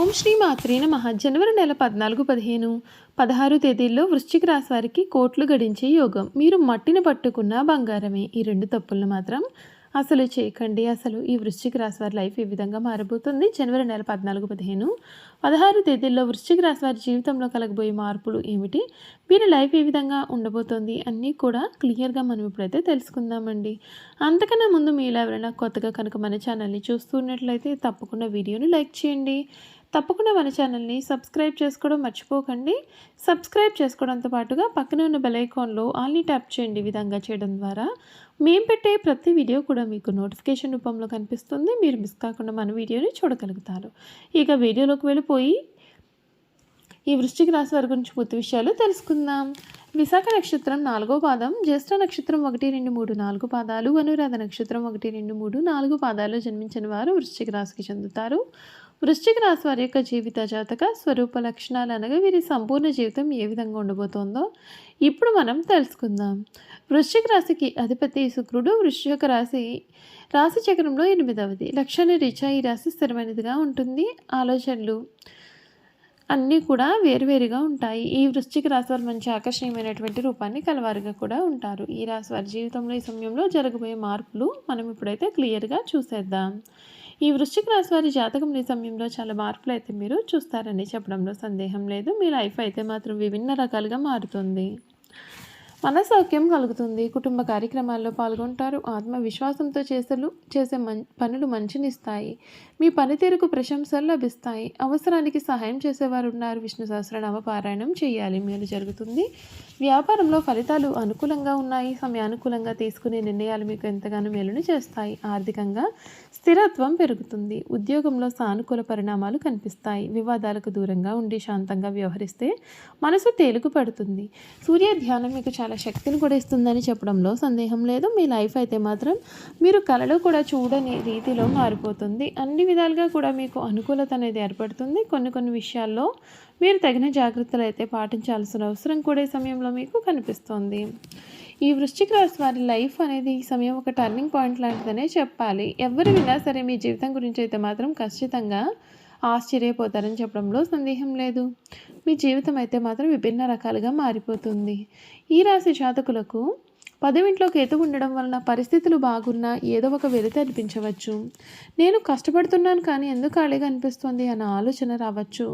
ఓం శ్రీ మాత్రే నమః. జనవరి నెల పద్నాలుగు పదిహేను. పదహారు తేదీల్లో వృశ్చిక రాశి వారికి కోట్లు గడించే యోగం. మీరు మట్టిని పట్టుకున్న బంగారమే. ఈ రెండు తప్పులను మాత్రం అసలు చేయకండి. అసలు ఈ వృశ్చిక రాశి వారి లైఫ్ ఈ విధంగా మారబోతుంది. జనవరి నెల పద్నాలుగు పదిహేను. పదహారు తేదీల్లో వృశ్చిక రాశి వారి జీవితంలో కలగబోయే మార్పులు ఏమిటి? వీరి లైఫ్ ఏ విధంగా ఉండబోతోంది? అన్నీ కూడా క్లియర్గా మనం ఇప్పుడైతే తెలుసుకుందామండి. అంతకన్నా ముందు మీరు ఎవరైనా కొత్తగా కనుక మన ఛానల్ని చూస్తున్నట్లయితే తప్పకుండా వీడియోని లైక్ చేయండి. తప్పకుండా మన ఛానల్ని సబ్స్క్రైబ్ చేసుకోవడం మర్చిపోకండి. సబ్స్క్రైబ్ చేసుకోవడంతో పాటుగా పక్కన ఉన్న బెలైకాన్లో ఆల్ని ట్యాప్ చేయండి విధంగా చేయడం ద్వారా. మేము పెట్టే ప్రతి వీడియో కూడా మీకు నోటిఫికేషన్ రూపంలో కనిపిస్తుంది. మీరు మిస్ కాకుండా మన వీడియోని చూడగలుగుతారు. ఇక వీడియోలోకి వెళ్ళిపోయి ఈ వృశ్చిక రాశి వారి గురించి పూర్తి విషయాలు తెలుసుకుందాం. విశాఖ నక్షత్రం నాలుగో పాదం జ్యేష్ఠ నక్షత్రం ఒకటి రెండు మూడు నాలుగు పాదాలు అనురాధ నక్షత్రం ఒకటి రెండు మూడు నాలుగు పాదాలు జన్మించిన వారు వృశ్చిక రాశికి చెందుతారు. వృశ్చిక రాశి వారి యొక్క జీవిత జాతక స్వరూప లక్షణాలు అనగా వీరి సంపూర్ణ జీవితం ఏ విధంగా ఉండబోతోందో ఇప్పుడు మనం తెలుసుకుందాం. వృశ్చిక రాశికి అధిపతి శుక్రుడు వృశ్చిక రాశి రాశి చక్రంలో ఎనిమిదవది. లక్షణ రీత్యా ఈ రాశి స్థిరమైనదిగా ఉంటుంది. ఆలోచనలు అన్నీ కూడా వేరువేరుగా ఉంటాయి. ఈ వృశ్చిక రాశి వారు మంచి ఆకర్షణీయమైనటువంటి రూపాన్ని కలవారుగా కూడా ఉంటారు. ఈ రాశి వారి జీవితంలో ఈ సమయంలో జరగబోయే మార్పులు మనం ఇప్పుడైతే క్లియర్గా చూసేద్దాం. ఈ వృశ్చిక రాశి వారి జాతకం ఈ సమయంలో చాలా మార్పులు అయితే మీరు చూస్తారని చెప్పడంలో సందేహం లేదు. మీ లైఫ్ అయితే మాత్రం విభిన్న రకాలుగా మారుతుంది. మనసౌఖ్యం కలుగుతుంది. కుటుంబ కార్యక్రమాల్లో పాల్గొంటారు. ఆత్మవిశ్వాసంతో చేసలు చేసే మం పనులు మంచినిస్తాయి. మీ పనితీరుకు ప్రశంసలు లభిస్తాయి. అవసరానికి సహాయం చేసేవారు ఉన్నారు విష్ణు సహస్రనామ పారాయణం చేయాలి. మేలు జరుగుతుంది. వ్యాపారంలో ఫలితాలు అనుకూలంగా ఉన్నాయి. సమయానుకూలంగా తీసుకునే నిర్ణయాలు మీకు ఎంతగానో మేలును చేస్తాయి. ఆర్థికంగా స్థిరత్వం పెరుగుతుంది. ఉద్యోగంలో సానుకూల పరిణామాలు కనిపిస్తాయి. వివాదాలకు దూరంగా ఉండి శాంతంగా వ్యవహరిస్తే మనసు తేలిక పడుతుంది సూర్య ధ్యానం మీకు చాలా శక్తిని కూడా ఇస్తుందని చెప్పడంలో సందేహం లేదు. మీ లైఫ్ అయితే మాత్రం మీరు కలలో కూడా చూడని రీతిలో మారిపోతుంది. అన్ని విధాలుగా కూడా మీకు అనుకూలత అనేది ఏర్పడుతుంది. కొన్ని కొన్ని విషయాల్లో మీరు తగిన జాగ్రత్తలు అయితే పాటించాల్సిన అవసరం కూడా ఈ సమయంలో మీకు కనిపిస్తుంది. ఈ వృశ్చిక రాశి వారి లైఫ్ అనేది ఈ సమయం ఒక టర్నింగ్ పాయింట్ లాంటిదనే చెప్పాలి. ఎవరు విన్నా సరే మీ జీవితం గురించి అయితే మాత్రం ఖచ్చితంగా ఆశ్చర్యపోతారని చెప్పడంలో సందేహం లేదు. మీ జీవితం అయితే మాత్రం విభిన్న రకాలుగా మారిపోతుంది. ఈ రాశి జాతకులకు పదవింట్లో కేతు ఉండడం వలన పరిస్థితులు బాగున్నా ఏదో ఒక వెలిత అనిపించవచ్చు. నేను కష్టపడుతున్నాను కానీ ఎందుకు ఖాళీగా అనిపిస్తుంది అన్న ఆలోచన రావచ్చు.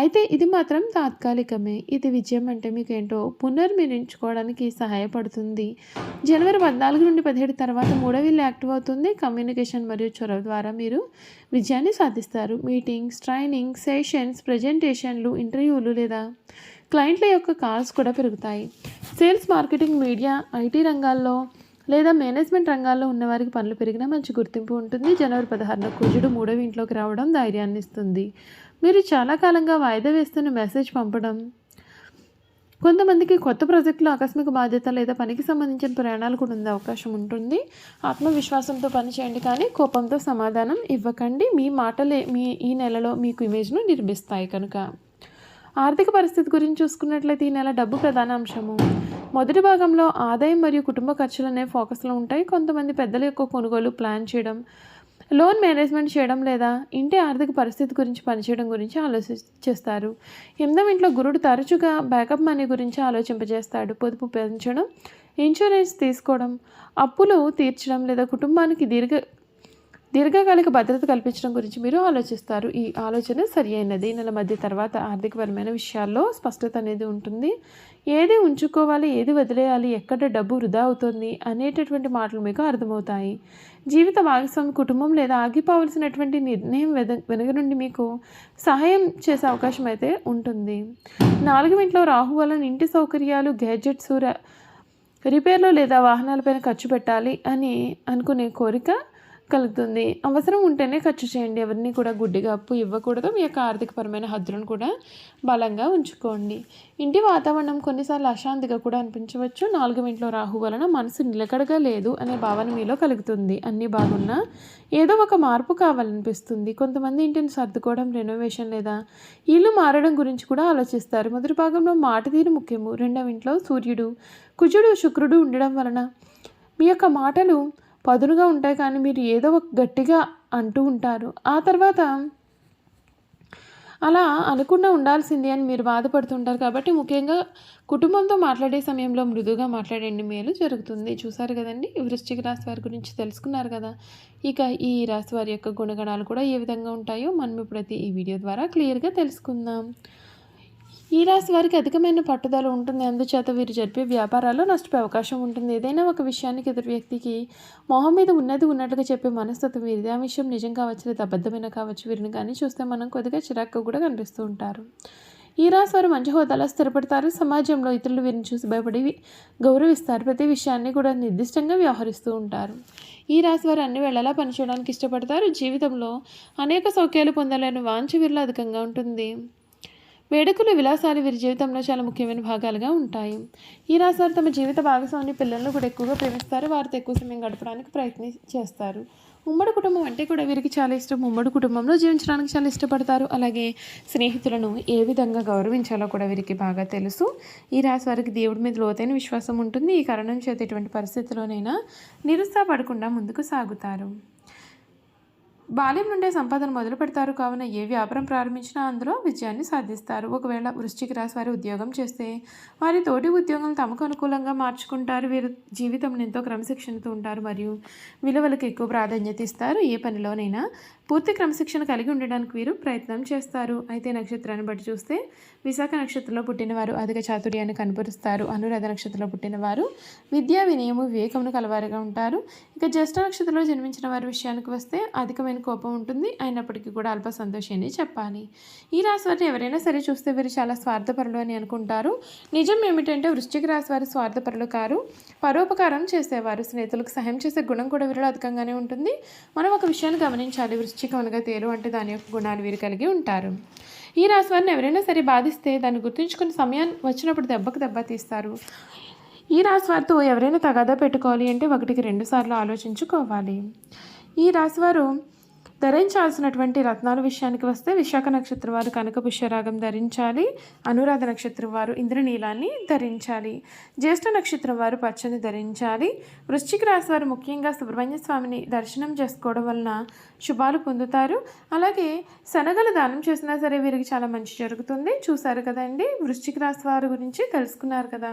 అయితే ఇది మాత్రం తాత్కాలికమే. ఇది విజయం అంటే మీకు ఏంటో పునర్మిరించుకోవడానికి సహాయపడుతుంది. జనవరి పద్నాలుగు నుండి పదిహేడు తర్వాత మూడవిల్లు యాక్టివ్ అవుతుంది. కమ్యూనికేషన్ మరియు చొరవ ద్వారా మీరు విజయాన్ని సాధిస్తారు. మీటింగ్స్ ట్రైనింగ్ సెషన్స్ ప్రజెంటేషన్లు ఇంటర్వ్యూలు లేదా క్లయింట్ల యొక్క కాల్స్ కూడా పెరుగుతాయి. సేల్స్ మార్కెటింగ్ మీడియా ఐటీ రంగాల్లో లేదా మేనేజ్మెంట్ రంగాల్లో ఉన్నవారికి పనులు పెరిగినా మంచి గుర్తింపు ఉంటుంది. జనవరి పదహారున కుజుడు మూడవ ఇంట్లోకి రావడం ధైర్యాన్ని ఇస్తుంది. మీరు చాలా కాలంగా వాయిదా వేస్తున్న మెసేజ్ పంపడం కొంతమందికి కొత్త ప్రాజెక్టులో ఆకస్మిక బాధ్యత లేదా పనికి సంబంధించిన ప్రయాణాలు కూడా ఉండే అవకాశం ఉంటుంది. ఆత్మవిశ్వాసంతో పనిచేయండి కానీ కోపంతో సమాధానం ఇవ్వకండి. మీ మాటలే మీ ఈ నెలలో మీకు ఇమేజ్ను నిర్మిస్తాయి కనుక. ఆర్థిక పరిస్థితి గురించి చూసుకున్నట్లయితే ఈ నెల డబ్బు ప్రధాన అంశము. మొదటి భాగంలో ఆదాయం మరియు కుటుంబ ఖర్చులు అనే ఫోకస్లో ఉంటాయి. కొంతమంది పెద్దల యొక్క కొనుగోలు ప్లాన్ చేయడం లోన్ మేనేజ్మెంట్ చేయడం లేదా ఇంటి ఆర్థిక పరిస్థితి గురించి పనిచేయడం గురించి ఆలోచిస్తారు. ఎనిమిదవ ఇంట్లో గురుడు తరచుగా బ్యాకప్ మనీ గురించి ఆలోచింపజేస్తాడు. పొదుపు పెంచడం ఇన్సూరెన్స్ తీసుకోవడం అప్పులు తీర్చడం లేదా కుటుంబానికి దీర్ఘ దీర్ఘకాలిక భద్రత కల్పించడం గురించి మీరు ఆలోచిస్తారు. ఈ ఆలోచన సరి అయినది. నెల మధ్య తర్వాత ఆర్థికపరమైన విషయాల్లో స్పష్టత అనేది ఉంటుంది. ఏది ఉంచుకోవాలి ఏది వదిలేయాలి ఎక్కడ డబ్బు వృధా అవుతుంది అనేటటువంటి మాటలు మీకు అర్థమవుతాయి. జీవిత భాగస్వామి కుటుంబం లేదా ఆగిపోవలసినటువంటి నిర్ణయం వెద వెనుక నుండి మీకు సహాయం చేసే అవకాశం అయితే ఉంటుంది. నాలుగు ఇంట్లో రాహు వలన ఇంటి సౌకర్యాలు గ్యాడ్జెట్స్ రిపేర్లు లేదా వాహనాలపైన ఖర్చు పెట్టాలి అని అనుకునే కోరిక కలుగుతుంది. అవసరం ఉంటేనే ఖర్చు చేయండి. ఎవరిని కూడా గుడ్డిగా అప్పు ఇవ్వకూడదు. మీ యొక్క ఆర్థికపరమైన హద్దులను కూడా బలంగా ఉంచుకోండి. ఇంటి వాతావరణం కొన్నిసార్లు అశాంతిగా కూడా అనిపించవచ్చు. నాలుగు ఇంట్లో రాహు వలన మనసు నిలకడగా లేదు అనే భావన మీలో కలుగుతుంది. అన్నీ బాగున్నా ఏదో ఒక మార్పు కావాలనిపిస్తుంది. కొంతమంది ఇంటిని సర్దుకోవడం రెనోవేషన్ లేదా ఇల్లు మారడం గురించి కూడా ఆలోచిస్తారు. మొదటి భాగంలో మాట తీరు ముఖ్యము. రెండవ ఇంట్లో సూర్యుడు కుజుడు శుక్రుడు ఉండడం వలన మీ యొక్క మాటలు పదునుగా ఉంటాయి కానీ మీరు ఏదో ఒక గట్టిగా అంటూ ఉంటారు. ఆ తర్వాత అలా అనకుండా ఉండాల్సింది అని మీరు బాధపడుతుంటారు కాబట్టి ముఖ్యంగా కుటుంబంతో మాట్లాడే సమయంలో మృదుగా మాట్లాడండి మేలు జరుగుతుంది. చూసారు కదండి? వృశ్చిక రాశి వారి గురించి తెలుసుకున్నారు కదా? ఇక ఈ రాశి వారి యొక్క గుణగణాలు కూడా ఏ విధంగా ఉంటాయో మనం ఇప్పుడైతే ఈ వీడియో ద్వారా క్లియర్గా తెలుసుకుందాం. ఈ రాశి వారికి అధికమైన పట్టుదల ఉంటుంది. అందుచేత వీరు జరిపే వ్యాపారాల్లో నష్టపోయే అవకాశం ఉంటుంది. ఏదైనా ఒక విషయానికి ఎదురు వ్యక్తికి మొహం మీద ఉన్నది ఉన్నట్టుగా చెప్పే మనస్తత్వం వీరిది. ఆ విషయం నిజం కావచ్చు లేదా అబద్ధమైన కావచ్చు వీరిని కానీ చూస్తే మనం కొద్దిగా చిరాకు కూడా కనిపిస్తూ ఉంటారు. ఈ రాశి వారు మంచి హోదాలో స్థిరపడతారు. సమాజంలో ఇతరులు వీరిని చూసి భయపడి గౌరవిస్తారు. ప్రతి విషయాన్ని కూడా నిర్దిష్టంగా వ్యవహరిస్తూ ఉంటారు. ఈ రాశి వారు అన్ని వేళలా పనిచేయడానికి ఇష్టపడతారు. జీవితంలో అనేక సౌఖ్యాలు పొందాలని వాంఛ వీరిలో అధికంగా ఉంటుంది. వేడుకలు విలాసాలు వీరి జీవితంలో చాలా ముఖ్యమైన భాగాలుగా ఉంటాయి. ఈ రాశి వారు తమ జీవిత భాగస్వామి పిల్లలను కూడా ఎక్కువగా ప్రేమిస్తారు. వారితో ఎక్కువ సమయం గడపడానికి ప్రయత్నం చేస్తారు. ఉమ్మడి కుటుంబం అంటే కూడా వీరికి చాలా ఇష్టం. ఉమ్మడి కుటుంబంలో జీవించడానికి చాలా ఇష్టపడతారు. అలాగే స్నేహితులను ఏ విధంగా గౌరవించాలో కూడా వీరికి బాగా తెలుసు. ఈ రాశి వారికి దేవుడి మీద లోతైన విశ్వాసం ఉంటుంది. ఈ కారణం చేత ఎటువంటి పరిస్థితిలోనైనా నిరుత్సాహపడకుండా ముందుకు సాగుతారు. బాల్యం నుండే సంపాదన మొదలు పెడతారు. కావున ఏ వ్యాపారం ప్రారంభించినా అందులో విజయాన్ని సాధిస్తారు. ఒకవేళ వృశ్చిక రాశి వారి ఉద్యోగం చేస్తే వారి తోటి ఉద్యోగం తమకు అనుకూలంగా మార్చుకుంటారు. వీరు జీవితం ఎంతో క్రమశిక్షణతో ఉంటారు. మరియు విలువలకు ఎక్కువ ప్రాధాన్యత ఇస్తారు. ఏ పనిలోనైనా పూర్తి క్రమశిక్షణ కలిగి ఉండడానికి వీరు ప్రయత్నం చేస్తారు. అయితే నక్షత్రాన్ని బట్టి చూస్తే విశాఖ నక్షత్రంలో పుట్టినవారు అధిక చాతుర్యాన్ని కనపరుస్తారు. అనురాధ నక్షత్రంలో పుట్టినవారు విద్యా వినయము వివేకమును కలవారుగా ఉంటారు. ఇక జ్యేష్ఠ నక్షత్రంలో జన్మించిన వారి విషయానికి వస్తే అధికమైన కోపం ఉంటుంది. అయినప్పటికీ కూడా అల్ప సంతోషాన్ని చెప్పాలి. ఈ రాశి వారిని ఎవరైనా సరే చూస్తే వీరు చాలా స్వార్థపరులు అని అనుకుంటారు. నిజం ఏమిటంటే వృశ్చిక రాశి వారు స్వార్థపరులు కారు. పరోపకారం చేసేవారు. స్నేహితులకు సహాయం చేసే గుణం కూడా వీరిలో అధికంగానే ఉంటుంది. మనం ఒక విషయాన్ని గమనించాలి. వృశ్చికం అనగా తేలు అంటే దాని యొక్క గుణాలు వీరు కలిగి ఉంటారు. ఈ రాశి వారిని ఎవరైనా సరే బాధిస్తే దాన్ని గుర్తుంచుకుని సమయాన్ని వచ్చినప్పుడు దెబ్బకు దెబ్బ తీస్తారు. ఈ రాశి వారితో ఎవరైనా తగాదా పెట్టుకోవాలి అంటే ఒకటికి రెండు సార్లు ఆలోచించుకోవాలి. ఈ రాశివారు ధరించాల్సినటువంటి రత్నాల విషయానికి వస్తే విశాఖ నక్షత్రం వారు కనక పుష్యరాగం ధరించాలి అనురాధ నక్షత్రం వారు ఇంద్రనీలాన్ని ధరించాలి జ్యేష్ఠ నక్షత్రం వారు పచ్చని ధరించాలి. వృశ్చిక రాశి వారు ముఖ్యంగా సుబ్రహ్మణ్య స్వామిని దర్శనం చేసుకోవడం వలన శుభాలు పొందుతారు. అలాగే శనగలు దానం చేసినా సరే వీరికి చాలా మంచి జరుగుతుంది. చూశారు కదండి? వృశ్చిక రాశి వారి గురించి తెలుసుకున్నారు కదా.